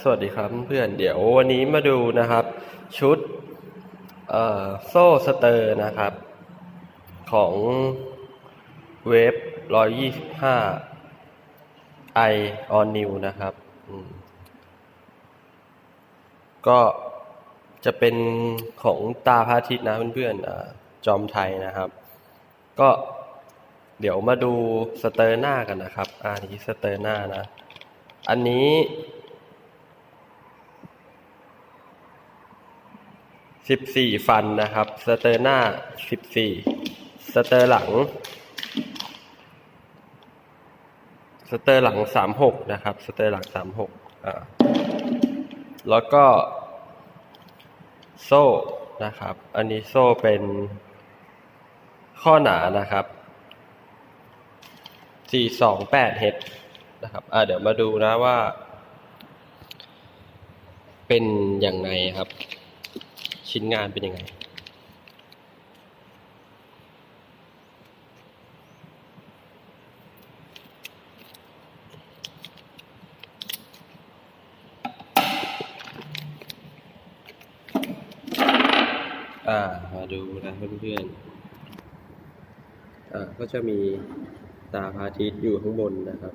สวัสดีครับเพื่อนเดี๋ยววันนี้มาดูนะครับ ชุดโซ่สเตอร์นะครับ ของเวฟ125 i on new นะครับก็จะเป็นของตาพระอาทิตย์นะเพื่อนๆจอมไทยนะครับ ก็เดี๋ยวมาดูสเตอร์หน้ากันนะครับอ่านี้สเตอร์หน้านะ อันนี้ สิบสี่ฟันนะครับ สเตอร์หน้าสิบสี่สเตอร์หลัง สเตอร์หลังสามหกนะครับ สเตอร์หลังสามหกอ่าแล้วก็ โซ่นะครับ อันนี้โซ่เป็นข้อหนานะครับสี่สองแปดเฮดนะครับอ่าเดี๋ยวมาดูนะว่า เป็นอย่างไรครับ ชิ้นงานเป็นยังไง อ่า มาดูนะเพื่อนๆ อ่า ก็จะมีตาพาทิตย์อยู่ข้างบนนะครับ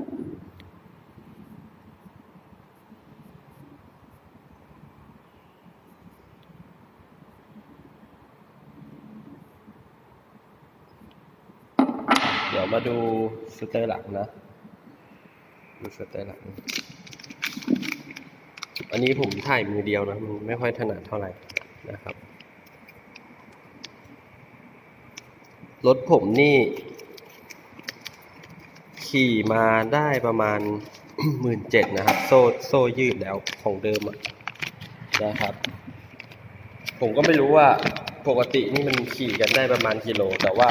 ดี๋ยวมาดูสเตอร์หลังนะ ดูสเตอร์หลังอันนี้ผมถ่ายมือเดียวนะมันไม่ค่อยถนัดเท่าไหร่นะครับ รถผมนี่ ขี่มาได้ประมาณหมื่นเจ็ดนะครับ โซ่โซ่ยืดแล้วของเดิมนะครับ ผมก็ไม่รู้ว่าปกตินี่มันขี่กันได้ประมาณกิโล แต่ว่า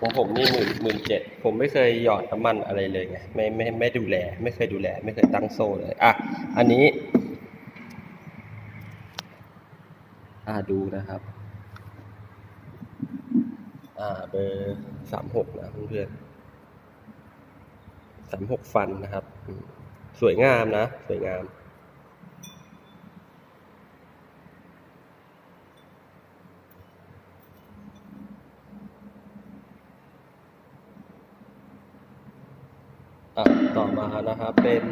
ของผมนี่หมื่นหมื่นเจ็ดผมไม่เคยหยอดน้ำมันอะไรเลยไงไม่ไม่ไม่ดูแล ไม่เคยดูแล ไม่เคยตั้งโซ่เลย อะ อันนี้ อ่าดูนะครับ อ่าเบอร์สามหกนะเพื่อนสามหกฟันนะครับ สวยงามนะ สวยงาม ต่อมานะครับเป็น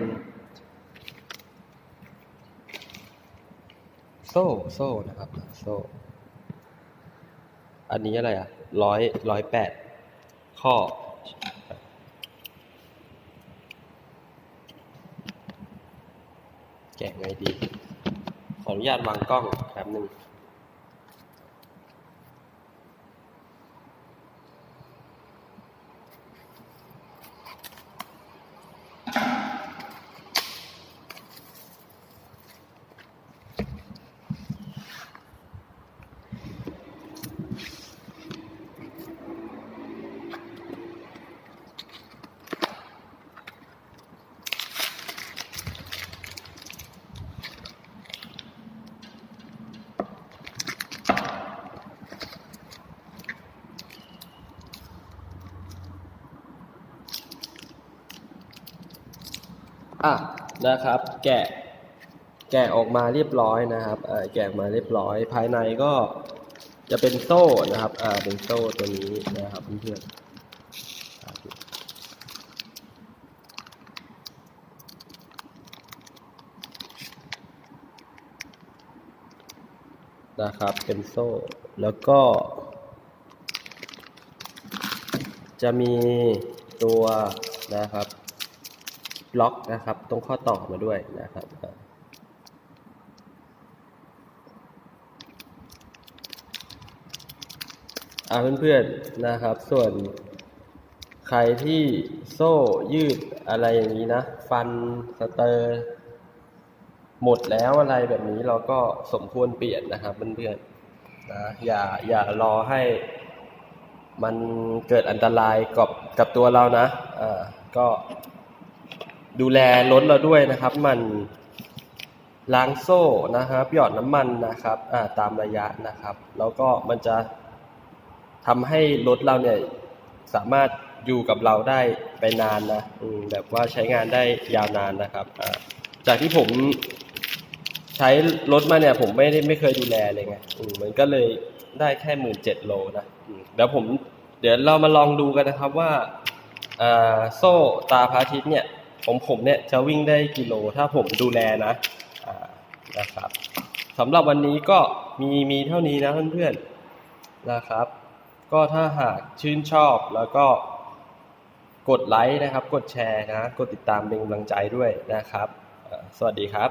โซ่โซ่นะครับโซ่อันนี้อะไรอะร้อยร้อยแปดข้อ แกะไงดี ขออนุญาตวางกล้องแป๊บหนึ่ง อะนะครับ แกะ แกะออกมาเรียบร้อยนะครับอ่าแกะออกมาเรียบร้อย ภายในก็จะเป็นโซ่นะครับ อ่า เป็นโซ่ตัวนี้นะครับเพื่อนๆอ่านะครับ เป็นโซ่ แล้วก็ จะมีตัวนะครับ ล็อกนะครับ ตรงข้อต่อมาด้วยนะครับอ่าอ่าเพื่อนๆนะครับ ส่วนใครที่โซ่ยืดอะไรอย่างนี้นะ ฟันสเตอร์หมดแล้วอะไรแบบนี้เราก็สมควรเปลี่ยนนะครับเพื่อนๆนะอย่าอย่ารอให้มันเกิดอันตรายกับกับตัวเรานะอ่าก็ ดูแลรถเราด้วยนะครับ มันล้างโซ่นะครับ หยอดน้ำมันนะครับอ่าตามระยะนะครับ แล้วก็มันจะทำให้รถเราเนี่ยสามารถอยู่กับเราได้ไปนานนะอืมแบบว่าใช้งานได้ยาวนานนะครับจากที่ผมใช้รถมาเนี่ย ผมไม่ได้ไม่เคยดูแลเลยไงอืมมันก็เลยได้แค่หมื่นเจ็ดโลนะอืมเดี๋ยวผม เดี๋ยวเรามาลองดูกันนะครับว่าอ่าโซ่ตาพระอาทิตย์เนี่ย ผมผมเนี่ยจะวิ่งได้กิโลถ้าผมดูแลนะนะครับสำหรับวันนี้ก็มีมีเท่านี้นะเพื่อนๆนะครับ ก็ถ้าหากชื่นชอบแล้วก็กดไลค์นะครับ กดแชร์นะ กดติดตามเป็นกำลังใจด้วยนะครับ สวัสดีครับ